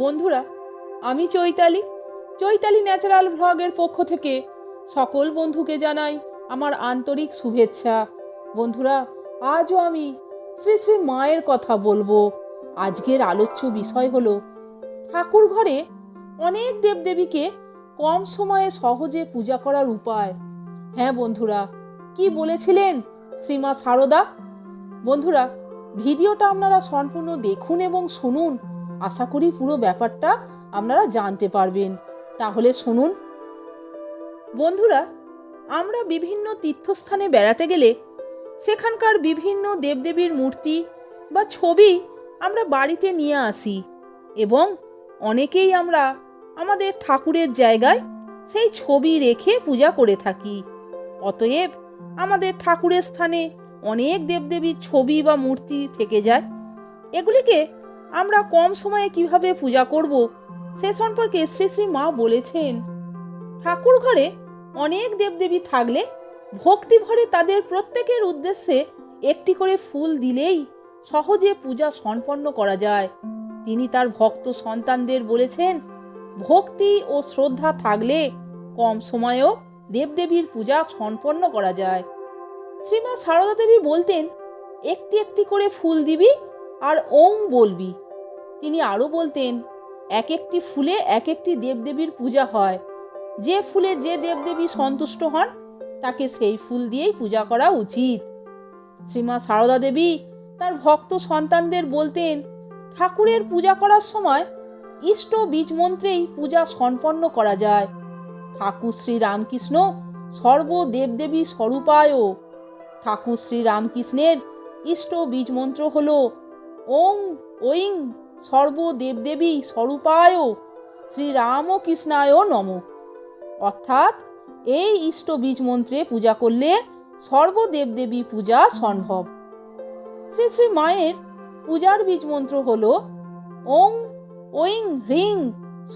বন্ধুরা, আমি চৈতালি। চৈতালি ন্যাচারাল ভ্লগের পক্ষ থেকে সকল বন্ধুকে জানাই আমার আন্তরিক শুভেচ্ছা। বন্ধুরা, আজও আমি শ্রী শ্রী মায়ের কথা বলব। আজকের আলোচ্য বিষয় হলো, ঠাকুর ঘরে অনেক দেবদেবীকে কম সময়ে সহজে পূজা করার উপায়। হ্যাঁ বন্ধুরা, কি বলেছিলেন শ্রীমা সারদা? বন্ধুরা, ভিডিওটা আপনারা সম্পূর্ণ দেখুন এবং শুনুন। আশা করি পুরো ব্যাপারটা আপনারা জানতে পারবেন। তাহলে শুনুন। বন্ধুরা, আমরা বিভিন্ন তীর্থস্থানে বেড়াতে গেলে সেখানকার বিভিন্ন দেবদেবীর মূর্তি বা ছবি আমরা বাড়িতে নিয়ে আসি এবং অনেকেই আমরা আমাদের ঠাকুরের জায়গায় সেই ছবি রেখে পূজা করে থাকি। অতএব আমাদের ঠাকুরের স্থানে অনেক দেবদেবীর ছবি বা মূর্তি থেকে যায়। এগুলিকে আমরা কম সময়ে কীভাবে পূজা করব, সে সম্পর্কে শ্রী শ্রী মা বলেছেন। ঠাকুর ঘরে অনেক দেবদেবী থাকলে ভক্তি ভরে তাদের প্রত্যেকের উদ্দেশ্যে একটি করে ফুল দিলেই সহজে পূজা সম্পন্ন করা যায়। তিনি তার ভক্ত সন্তানদের বলেছেন, ভক্তি ও শ্রদ্ধা থাকলে কম সময়েও দেবদেবীর পূজা সম্পন্ন করা যায়। শ্রীমা সারদা দেবী বলতেন, একটি একটি করে ফুল দিবি আর ওম বলবি। তিনি আরও বলতেন, এক একটি ফুলে এক একটি দেবদেবীর পূজা হয়। যে ফুলে যে দেবদেবী সন্তুষ্ট হন, তাকে সেই ফুল দিয়েই পূজা করা উচিত। শ্রীমা সারদা দেবী তার ভক্ত সন্তানদের বলতেন, ঠাকুরের পূজা করার সময় ইষ্ট বীজ মন্ত্রেই পূজা সম্পন্ন করা যায়। ঠাকুর শ্রী রামকৃষ্ণ সর্ব দেবদেবী স্বরূপায়। ঠাকুর শ্রী রামকৃষ্ণের ইষ্ট বীজ মন্ত্র হল, ওং ঐং সর্ব দেবদেবী স্বরূপায় শ্রী রামকৃষ্ণায় নম। অর্থাৎ এই ইষ্ট বীজ মন্ত্রে পূজা করলে সর্বদেবদেবী পূজা সম্ভব। শ্রী শ্রী মায়ের পূজার বীজ মন্ত্র হল ওং, ঐং, হ্রিং,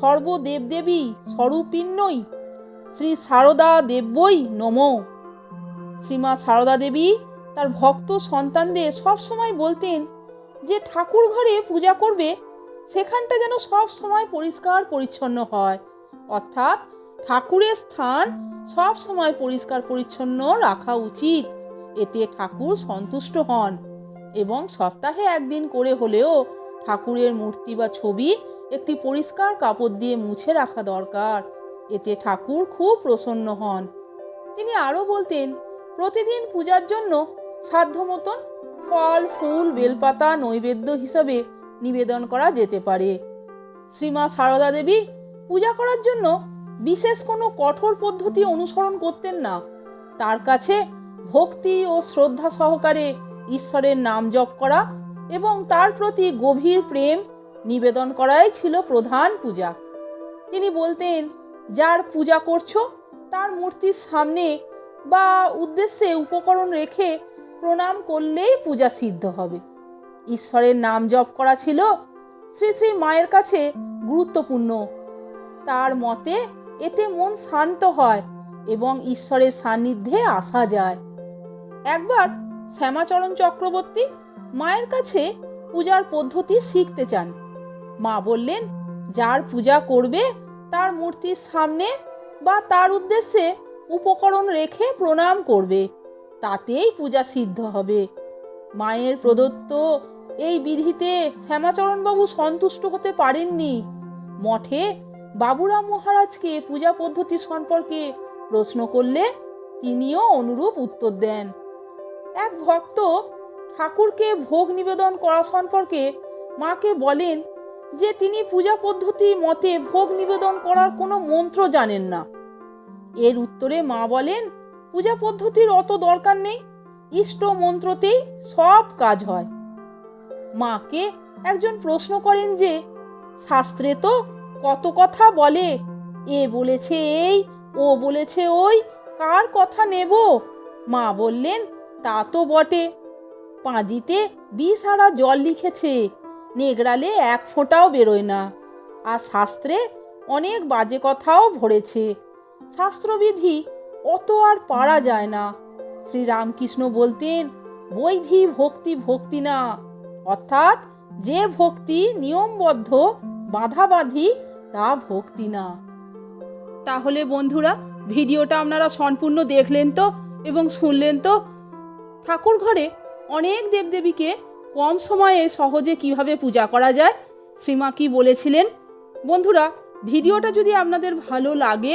সর্বদেবদেবী স্বরূপিণ্যই শ্রী সারদা দেব্যই নম। শ্রীমা সারদা দেবী তার ভক্ত সন্তানদের সবসময় বলতেন যে ঠাকুর ঘরে পূজা করবে, সেখানটা যেন সব সময় পরিষ্কার পরিচ্ছন্ন হয়। অর্থাৎ ঠাকুরের স্থান সব সময় পরিষ্কার পরিচ্ছন্ন রাখা উচিত। এতে ঠাকুর সন্তুষ্ট হন এবং সপ্তাহে একদিন করে হলেও ঠাকুরের মূর্তি বা ছবি একটি পরিষ্কার কাপড় দিয়ে মুছে রাখা দরকার। এতে ঠাকুর খুব প্রসন্ন হন। তিনি আরও বলতেন, প্রতিদিন পূজার জন্য সাধ্য মতন ফল, ফুল, বেলপাতা নৈবেদ্য হিসাবে নিবেদন করা যেতে পারে। শ্রীমা সারদা দেবী পূজা করার জন্য বিশেষ কোনো কঠোর পদ্ধতি অনুসরণ করতেন না। তার কাছে ভক্তি ও শ্রদ্ধা সহকারে ঈশ্বরের নাম জপ করা এবং তার প্রতি গভীর প্রেম নিবেদন করাই ছিল প্রধান পূজা। তিনি বলতেন, যার পূজা করছ, তার মূর্তির সামনে বা উদ্দেশ্যে উপকরণ রেখে প্রণাম করলেই পূজা সিদ্ধ হবে। ঈশ্বরের নাম জপ করা ছিল শ্রী শ্রী মায়ের কাছে গুরুত্বপূর্ণ। তার মতে এতে মন শান্ত হয় এবং ঈশ্বরের সান্নিধ্যে আসা যায়। একবার শ্যামাচরণ চক্রবর্তী মায়ের কাছে পূজার পদ্ধতি শিখতে চান। মা বললেন, যার পূজা করবে, তার মূর্তির সামনে বা তার উদ্দেশ্যে উপকরণ রেখে প্রণাম করবে। তাতেই পূজা সিদ্ধ হবে। মায়ের প্রদত্ত এই বিধিতে শ্যামাচরণবাবু সন্তুষ্ট হতে পারেননি। মঠে বাবুরাম মহারাজকে পূজা পদ্ধতি সম্পর্কে প্রশ্ন করলে তিনিও অনুরূপ উত্তর দেন। এক ভক্ত ঠাকুরকে ভোগ নিবেদন করা সম্পর্কে মাকে বলেন যে তিনি পূজা পদ্ধতি মতে ভোগ নিবেদন করার কোনো মন্ত্র জানেন না। এর উত্তরে মা বলেন পূজা পদ্ধতির অত দরকার নেই। ইষ্ট মন্ত্রতেই সব কাজ হয়। মাকে একজন প্রশ্ন করেন যে, শাস্ত্রে তো কত কথা বলে? এ বলেছে এই, ও বলেছে ওই, কার কথা নেব? মা বললেন, তা তো বটে। পাঁজিতে বিষ জল লিখেছে, নেগড়ালে এক ফোঁটাও বেরোয় না। আর শাস্ত্রে অনেক বাজে কথাও ভরেছে। শাস্ত্রবিধি অত আর পারা যায় না। শ্রীরামকৃষ্ণ বলতেন, বৈধি ভক্তি ভক্তি না। অর্থাৎ যে ভক্তি নিয়মবদ্ধ বাধা বাঁধি তা ভক্তি না। তাহলে বন্ধুরা, ভিডিওটা আপনারা সম্পূর্ণ দেখলেন তো এবং শুনলেন তো? ঠাকুর ঘরে অনেক দেবদেবীকে কম সময়ে সহজে কীভাবে পূজা করা যায়, শ্রীমা কি বলেছিলেন? বন্ধুরা, ভিডিওটা যদি আপনাদের ভালো লাগে